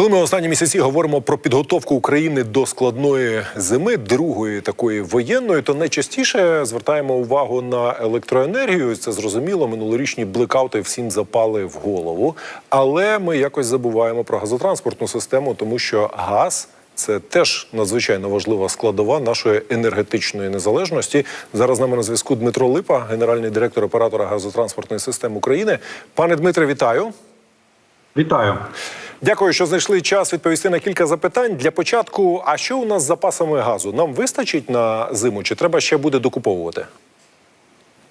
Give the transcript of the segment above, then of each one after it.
Коли ми останні місяці говоримо про підготовку України до складної зими, другої такої воєнної, то найчастіше звертаємо увагу на електроенергію. Це зрозуміло, минулорічні блекаути всім запали в голову. Але ми якось забуваємо про газотранспортну систему, тому що газ. Це теж надзвичайно важлива складова нашої енергетичної незалежності. Зараз з нами на зв'язку Дмитро Липа, генеральний директор оператора газотранспортної системи України. Пане Дмитре, вітаю. Вітаю. Дякую, що знайшли час відповісти на кілька запитань. Для початку, а що у нас з запасами газу? Нам вистачить на зиму, чи треба ще буде докуповувати?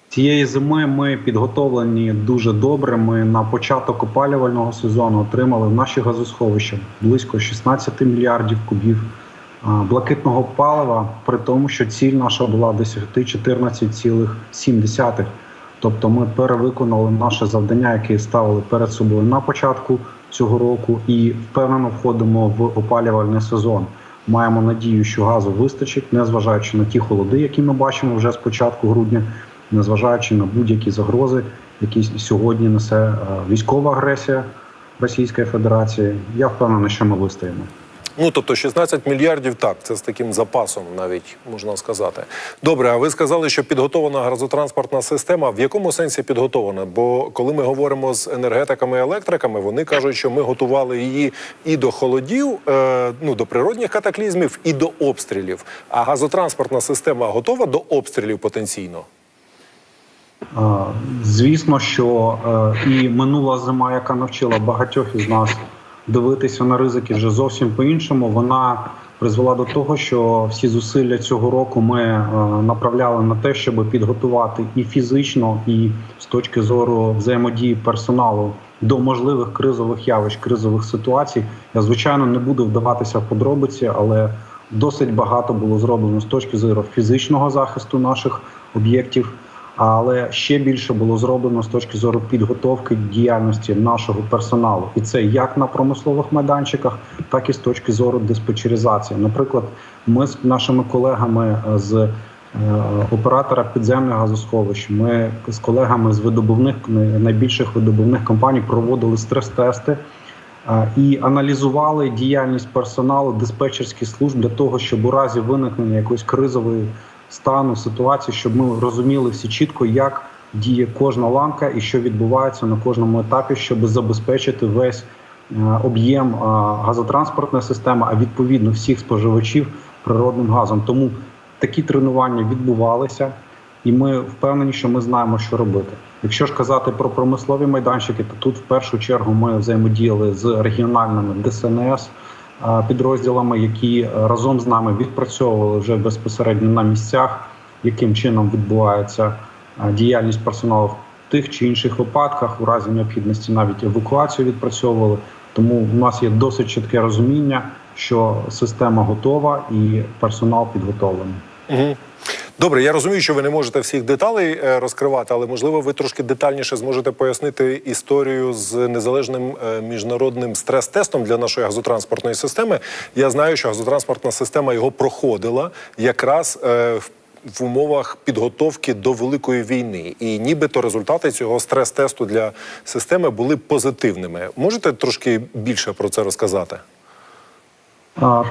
Цієї зими ми підготовлені дуже добре. Ми на початок опалювального сезону отримали в наші газосховища близько 16 мільярдів кубів блакитного палива, при тому, що ціль наша була досягти 14,7. Тобто ми перевиконали наше завдання, яке ставили перед собою на початку цього року, і впевнено входимо в опалювальний сезон. Маємо надію, що газу вистачить, незважаючи на ті холоди, які ми бачимо вже з початку грудня, незважаючи на будь-які загрози, які сьогодні несе е, військова агресія Російської Федерації. Я впевнений, що ми вистоїмо. Ну тобто 16 мільярдів, так це з таким запасом, навіть можна сказати. Добре, а ви сказали, що підготовлена газотранспортна система. В якому сенсі підготовлена? Бо коли ми говоримо з енергетиками і електриками, вони кажуть, що ми готували її і до холодів, е, ну до природних катаклізмів, і до обстрілів. А газотранспортна система готова до обстрілів потенційно. Е, Звісно, що е, і минула зима, яка навчила багатьох із нас дивитися на ризики вже зовсім по-іншому, вона призвела до того, що всі зусилля цього року ми е, направляли на те, щоб підготувати і фізично, і з точки зору взаємодії персоналу до можливих кризових явищ, кризових ситуацій. Я звичайно не буду вдаватися в подробиці, але досить багато було зроблено з точки зору фізичного захисту наших об'єктів. Але ще більше було зроблено з точки зору підготовки діяльності нашого персоналу, і це як на промислових майданчиках, так і з точки зору диспетчеризації. Наприклад, ми з нашими колегами з е, оператора підземних газосховищ, ми з колегами з видобувних найбільших видобувних компаній проводили стрес-тести е, і аналізували діяльність персоналу диспетчерських служб для того, щоб у разі виникнення якоїсь кризової стану ситуації, щоб ми розуміли всі чітко, як діє кожна ланка і що відбувається на кожному етапі, щоб забезпечити весь е, об'єм е, газотранспортної системи, а відповідно всіх споживачів природним газом. Тому такі тренування відбувалися, і ми впевнені, що ми знаємо, що робити. Якщо ж казати про промислові майданчики, то тут в першу чергу ми взаємодіяли з регіональними ДСНС підрозділами, які разом з нами відпрацьовували вже безпосередньо на місцях, яким чином відбувається діяльність персоналу в тих чи інших випадках, у разі необхідності навіть евакуацію відпрацьовували. Тому у нас є досить чітке розуміння, що система готова і персонал підготовлений. Угу. Добре, я розумію, що ви не можете всіх деталей е, розкривати, але можливо ви трошки детальніше зможете пояснити історію з незалежним е, міжнародним стрес-тестом для нашої газотранспортної системи. Я знаю, що газотранспортна система його проходила якраз е, в. В умовах підготовки до великої війни, і нібито результати цього стрес-тесту для системи були позитивними. Можете трошки більше про це розказати?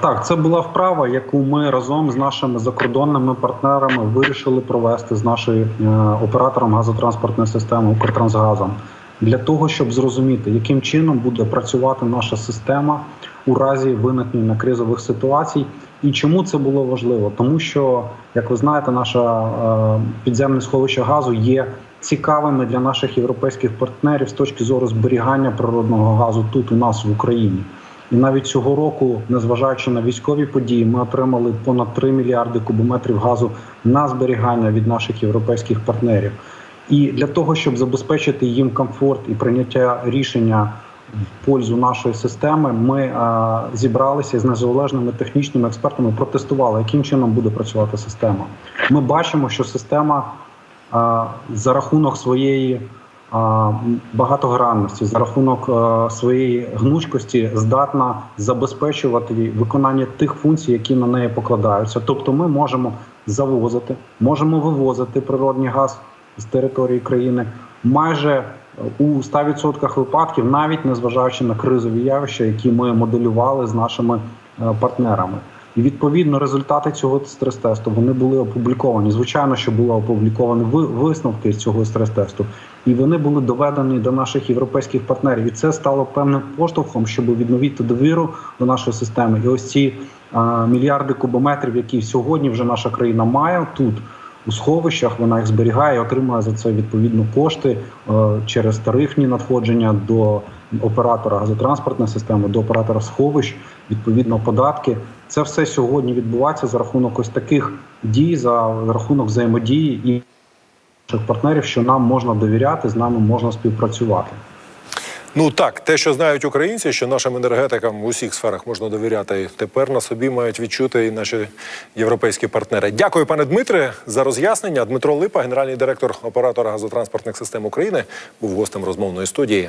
Так, це була вправа, яку ми разом з нашими закордонними партнерами вирішили провести з нашою е, оператором газотранспортної системи Укртрансгазом для того, щоб зрозуміти, яким чином буде працювати наша система у разі виникнення кризових ситуацій. І чому це було важливо? Тому що, як ви знаєте, наше підземне сховище газу є цікавими для наших європейських партнерів з точки зору зберігання природного газу тут у нас в Україні. І навіть цього року, незважаючи на військові події, ми отримали понад 3 мільярди кубометрів газу на зберігання від наших європейських партнерів. І для того, щоб забезпечити їм комфорт і прийняття рішення в пользу нашої системи, ми а, зібралися з незалежними технічними експертами, протестували, яким чином буде працювати система. Ми бачимо, що система а, за рахунок своєї багатогранності за рахунок своєї гнучкості здатна забезпечувати виконання тих функцій, які на неї покладаються. Тобто, ми можемо завозити, можемо вивозити природний газ з території країни майже у 100% випадків, навіть незважаючи на кризові явища, які ми моделювали з нашими е, партнерами. І відповідно результати цього стрес-тесту вони були опубліковані. Звичайно, що були опубліковані висновки з цього стрес-тесту, і вони були доведені до наших європейських партнерів. І це стало певним поштовхом, щоб відновити довіру до нашої системи. І ось ці а, мільярди кубометрів, які сьогодні вже наша країна має тут. У сховищах вона їх зберігає і отримує за це відповідно кошти е, через тарифні надходження до оператора газотранспортної системи, до оператора сховищ, відповідно податки. Це все сьогодні відбувається за рахунок ось таких дій, за рахунок взаємодії і наших партнерів, що нам можна довіряти, з нами можна співпрацювати. Ну так, те, що знають українці, що нашим енергетикам в усіх сферах можна довіряти, тепер на собі мають відчути і наші європейські партнери. Дякую, пане Дмитре, за роз'яснення. Дмитро Липа, генеральний директор оператора газотранспортних систем України, був гостем розмовної студії.